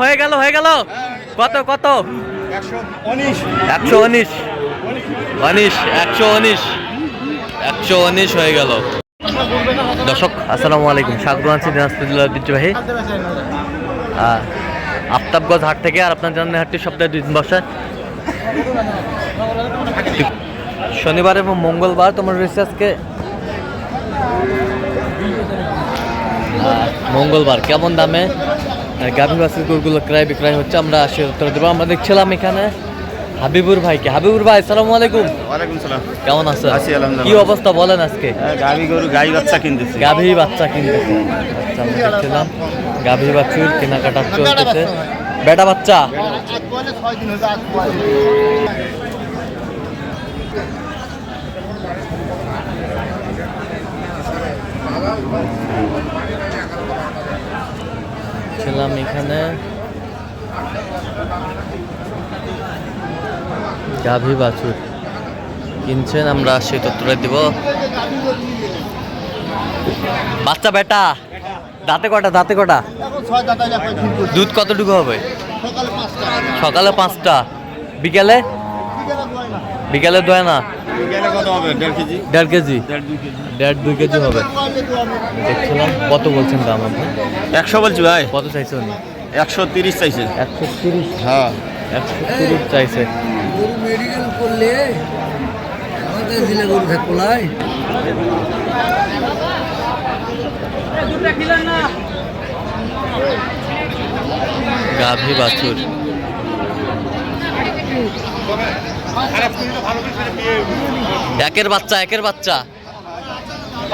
হয়ে গেল হয়ে গেল। কত কত? একশো উনিশ। উনিশ, একশো উনিশ। একশো উনিশ হয়ে গেল। দর্শক, আসসালামু আলাইকুম। স্বাগত আছি দিনাজপুর জেলার ঐতিহ্যবাহী আফতাবগঞ্জ হাট থেকে আর আপনার জানেন হাটটি সপ্তাহে দুই দিন বসে। শনিবার এবং মঙ্গলবার তোমার রয়েছে আজকে। মঙ্গলবার, কেমন দামে? গাভী বাসের গরুগুলো ক্রয় বিক্রয় হচ্ছে আমরা সে উত্তর দেবো। আমরা দেখছিলাম এখানে হাবিবুর ভাইকে। হাবিবুর ভাই সালামু আলাইকুম। ওয়ালাইকুম সালাম। কেমন আছি, আলহামদুলিল্লাহ। কি অবস্থা বলেন আজকে? গাভি গরু গাই বাচ্চা কিনতেছি। গাভী বাচ্চা কিনতেছে। আচ্ছা আমরা দেখছিলাম গাভী বাছুর কেনাকাটা চলতেছে। বেটা বাচ্চা? ছিলাম এখানে। গাভী বাছুর। কিনছেন আমরা সেই তথ্যটা দিব। বাচ্চা বেটা, দাঁতে কটা দাঁতে কটা দুধ কতটুকু হবে? সকালে পাঁচটা। বিকেলে? বিকেলে দয় না দেড় কেজি? দেড় দুই কেজি। হবে। দেখছিলাম কত বলছেন দাম আপনি? একশো বলছি ভাই। কত চাইছে উনি একশো তিরিশ চাইছে। একশো তিরিশ? হ্যাঁ। একশো তিরিশ চাইছে। মেডিকেল করলে আমাদের দিলে গরু থাকব লাই গাভী বাছুর। একের বাচ্চা একের বাচ্চা।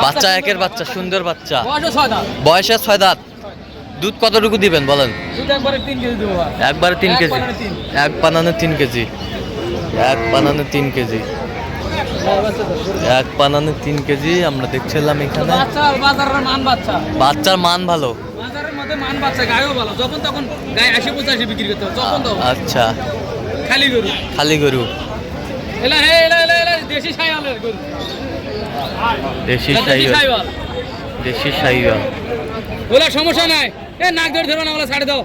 বাচ্চা একের বাচ্চা সুন্দর বাচ্চা। বয়সে ছয় দাঁত। দুধ কতটুকু দিবেন বলেন? একবারে তিন কেজি এক পানানে তিন। কেজি। এক পানানে তিন কেজি। এক পানানে তিন কেজি আমরা দেখছিলাম এখানে। বাচ্চার মান ভালো। আচ্ছা। খালি গরু। খালি গরু। এলা হে এলা এলা এলা দেশি সাইওয়ালের গরু। দেশি এটা দেশি সাইওয়াল। ওলা সমস্যা নাই। এ নাক ধরে ধরো না ওলা ছাড়ে দাও।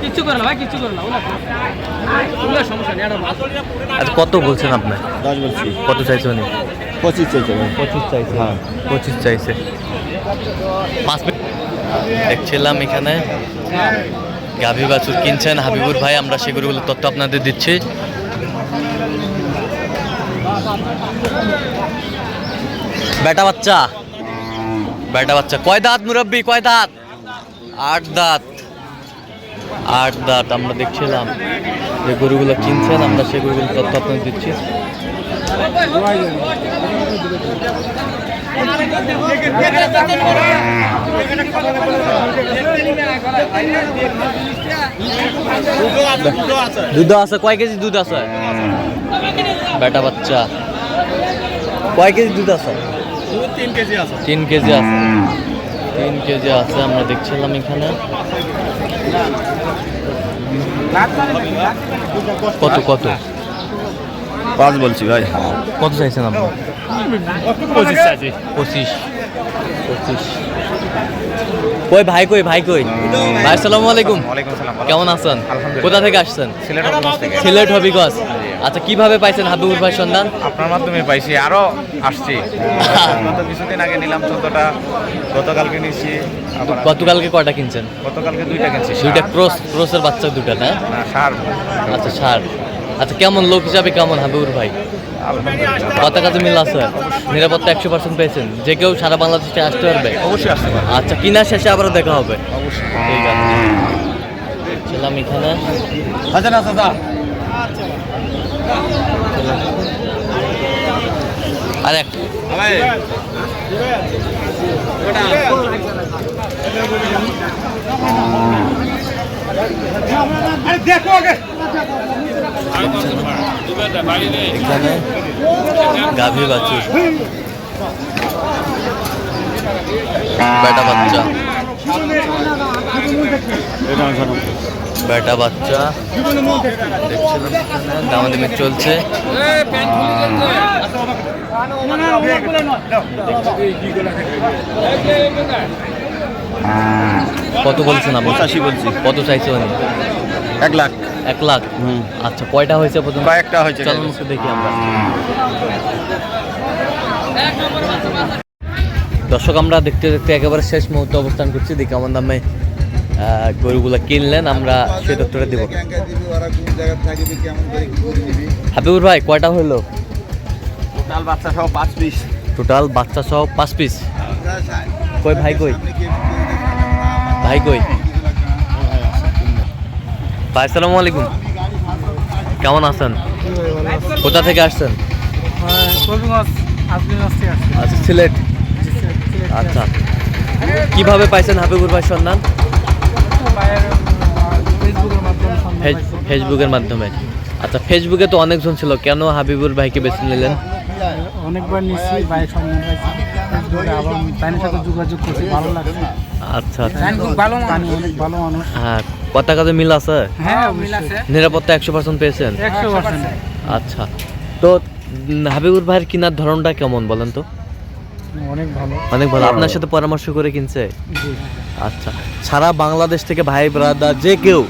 কিচ্ছু করে না ভাই কিচ্ছু করে না ওলা। ওলা সমস্যা নেই এটা আচ্ছা কত বলছেন আপনি? দশ বলছি। কত চাইছে উনি? পঁচিশ চাইছে ভাই। পঁচিশ চাইছে। হ্যাঁ। পঁচিশ চাইছে। পাঁচ মিনিট দেখছিলাম এখানে। গাভী বাছুর কিনছেন। হাবিবুর ভাই, আমরা সেগুলোগুলো তথ্য আপনাদের দিচ্ছি। বেটা বাচ্চা। বেটা বাচ্চা। কয় দাঁত মুরব্বী? কয় দাঁত? আট দাঁত। আট দাঁত, আমরা দেখছিলাম যে গরুগুলো কিনছেন, আমরা সেই গরুগুলো তথ্য আপনাদের দিচ্ছি। দুধ আছে কয় কেজি দুধ আছে? বেটা বাচ্চা। কয় কেজি দুধ আছে? তিন কেজি আছে। তিন কেজি আছে তিন কেজি আছে আমরা দেখছিলাম এখানে। কত কত? পাঁচ বলছি ভাই। কত চাইছেন আপনি? পঁচিশ চাইছি পঁচিশ। পঁচিশ। কই ভাই কই ভাই কই? ভাই আসসালামু আলাইকুম। কেমন আছেন? কোথা থেকে আসছেন? সিলেট হবিগঞ্জ থেকে। সিলেট হবিগঞ্জ। আচ্ছা কীভাবে পাইছেন হাবিবুর ভাই সন্ধান? আপনার মাধ্যমে পাইছি আরও আসছি। গত কিছুদিন আগে নিলাম চোদ্দটা। গতকালকে নিচ্ছি গতকালকে কয়টা কিনছেন? গতকালকে দুইটা কিনছি দুইটা ক্রস ক্রসের বাচ্চা দুটা না সার। আচ্ছা ষাট আচ্ছা কেমন লোক হিসাবে কেমন হাবিবুর ভাই? কত কাজে মিল আছে। নিরাপত্তা একশো পার্সেন্ট পেয়েছেন। যে কেউ সারা বাংলাদেশে আসতে পারবে। অবশ্যই আসতে পারবে। আচ্ছা কিনা শেষে আবারও দেখা হবে। অবশ্যই। ঠিক আছে। ছিলাম এখানে। আচ্ছা না দাদা আর এক। ভাই। এখানে গাভী বেটা বাচ্চা। বেটা বাচ্চা। দেখছিলাম দামাদামি চলছে। কত বলছেন আপনি? পঁচাশি বলছি। কত চাইছে উনি? এক লাখ। এক লাখ? হুম। আচ্ছা কয়টা হয়েছে প্রথম কয়েকটা হয়েছে। চলুন একটু দেখি আমরা। দর্শক আমরা দেখতে দেখতে একেবারে শেষ মুহূর্তে অবস্থান করছি। দেখি আমার দামে আহ, গরুগুলা কিনলেন আমরা সেই তথ্যটা দেবো। হাবিবুর ভাই কয়টা হইল? টোটাল বাচ্চা সহ পাঁচ পিস। টোটাল বাচ্চা সহ পাঁচ পিস। কই ভাই কই? ভাই কই? ভাই, আসসালামু আলাইকুম। কেমন আছেন? কোথা থেকে আসছেন? আচ্ছা সিলেট। আচ্ছা। কীভাবে পাইছেন হাবিবুর ভাই সন্ধান? ফেস- ফেসবুকের মাধ্যমে। আচ্ছা ফেসবুকে তো অনেকজন ছিল। কেন হাবিবুর ভাইকে বেছে নিলেন? অনেকবার নিচ্ছি বাইক সন্ধান পাইছি। আবার তাইনের সাথে যোগাযোগ করছি, ভালো লাগছে। আচ্ছা আচ্ছা। খুব ভালো মানুষ। অনেক ভালো মানুষ। হ্যাঁ কথা কাজে মিল আছে? হ্যাঁ মিল আছে। নিরাপত্তা একশো পার্সেন্ট পেয়েছেন? একশো পার্সেন্ট আচ্ছা। তো হাবিবুর ভাইয়ের কেনার ধরনটা কেমন বলেন তো? অনেক ভালো। অনেক ভালো। আপনার সাথে পরামর্শ করে কিনছে? আচ্ছা। সারা বাংলাদেশ থেকে ভাই ব্রাদার যে কেউ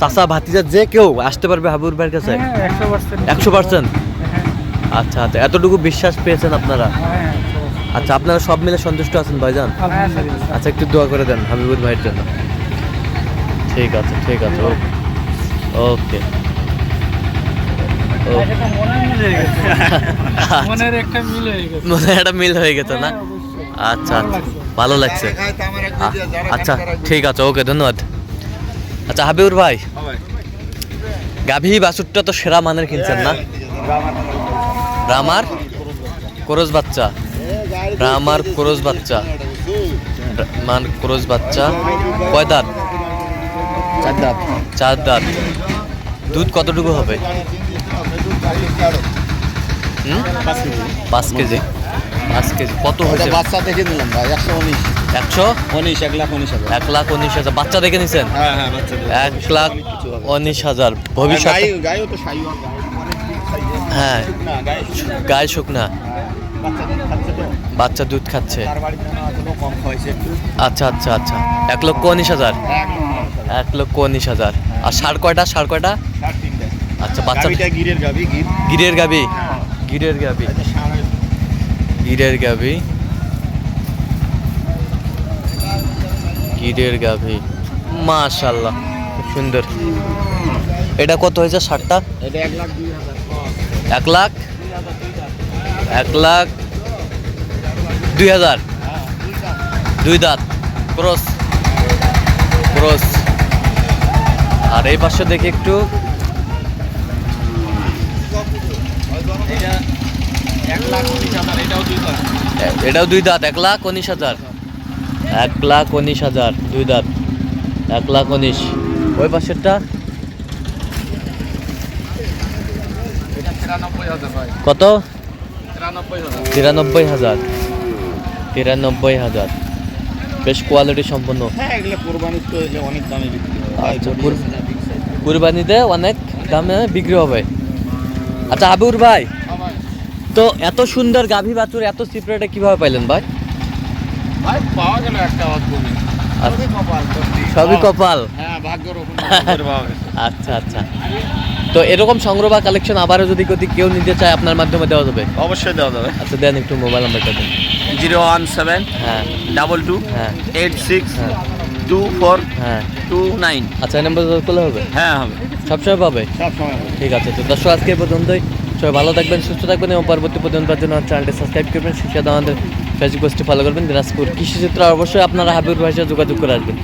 চাচা ভাতিজা যে কেউ আসতে পারবে হাবিবুর ভাইয়ের কাছে? হ্যাঁ একশো পার্সেন্ট একশো পার্সেন্ট আচ্ছা আচ্ছা। এতটুকু বিশ্বাস পেয়েছেন আপনারা? হ্যাঁ। আচ্ছা আপনারা সব মিলে সন্তুষ্ট আছেন ভাইজান আচ্ছা একটু দোয়া করে দেন হাবিবুর ভাইয়ের জন্য ঠিক আছে ঠিক আছে ওকে ওকে মনের একটা মিল হয়ে গেছে একটা মিল হয়ে গেছে না আচ্ছা আচ্ছা ভালো লাগছে আচ্ছা ঠিক আছে ওকে ধন্যবাদ আচ্ছা হাবিবুর ভাই গাভী বাছুরটা তো সেরা মানের কিনছেন না রামার কোরস বাচ্চা রামার কোরস বাচ্চা। মান কোরস বাচ্চা। কয় দাঁত? চার দাঁত। চার দাঁত। দুধ কতটুকু হবে? পাঁচ কেজি। পাঁচ কেজি। কত হয়েছে? বাচ্চা দেখে দিলাম ভাই একশো উনিশ। একশো? উনিশ এক লাখ উনিশ হাজার। এক লাখ উনিশ হাজার। বাচ্চা দেখে নিছেন? হ্যাঁ হ্যাঁ এক লাখ উনিশ হাজার। সাইও হ্যাঁ। গায়ে শুকনা। বাচ্চা দুধ খাচ্ছে। হয় আচ্ছা আচ্ছা আচ্ছা। এক লক্ষ উনিশ হাজার? এক লক্ষ উনিশ হাজার। আর সার কয়টা? সার কয়টা? আচ্ছা বাচ্চা গিরের গির। গিরের গাবি গিরের গাবি গিরের গাবি গিরের গাভি। মাশাল্লাহ খুব সুন্দর। এটা কত হয়েছে ষাটটা এক লাখ? এক লাখ দুই হাজার। দুই দাঁত। ক্রস। ক্রস। আর এই পাশে দেখি একটু। এটাও দুই দাঁত। এক লাখ উনিশ হাজার। এক লাখ উনিশ হাজার। দুই দাঁত। এক লাখ উনিশ। ওই পাশেরটা? কত? তিরানব্বই হাজার। তিরানব্বই হাজার। বেশ কোয়ালিটি সম্পন্ন। হ্যাঁ আচ্ছা। কুরবানিতে অনেক দামে বিক্রি হবে। আচ্ছা আবুর ভাই হ্যাঁ তো এত সুন্দর গাভী বাছুর এত চিপ রেটে কীভাবে পাইলেন ভাই? ভাই পাওয়া গেল একটা সবই কপাল হ্যাঁ আচ্ছা আচ্ছা। তো এরকম সংগ্রহ বা কালেকশন আবারও যদি যদি কেউ নিতে চায় আপনার মাধ্যমে দেওয়া যাবে? অবশ্যই দেওয়া যাবে। আচ্ছা দেন একটু মোবাইল নাম্বারটা দেন। জিরো ওয়ান সেভেন হ্যাঁ। ডাবল টু হ্যাঁ। এইট সিক্স হ্যাঁ। টু ফোর হ্যাঁ। Two nine. আচ্ছা এই নাম্বার করলে হবে? হ্যাঁ হবে। সবসময় পাবে? সব সময় হবে। ঠিক আছে তো দর্শক আজকে পর্যন্তই। সবাই ভালো থাকবেন সুস্থ থাকবেন এবং পরবর্তী পর্যন্ত জন্য চ্যানেলটি সাবস্ক্রাইব করবেন। সেই সাথে আমাদের ফেসবুক পেজটি ফলো করবেন। দিনাজপুর কৃষি চিত্র অবশ্যই আপনারা হাবিবুর ভাইয়ের যোগাযোগ করে আসবেন।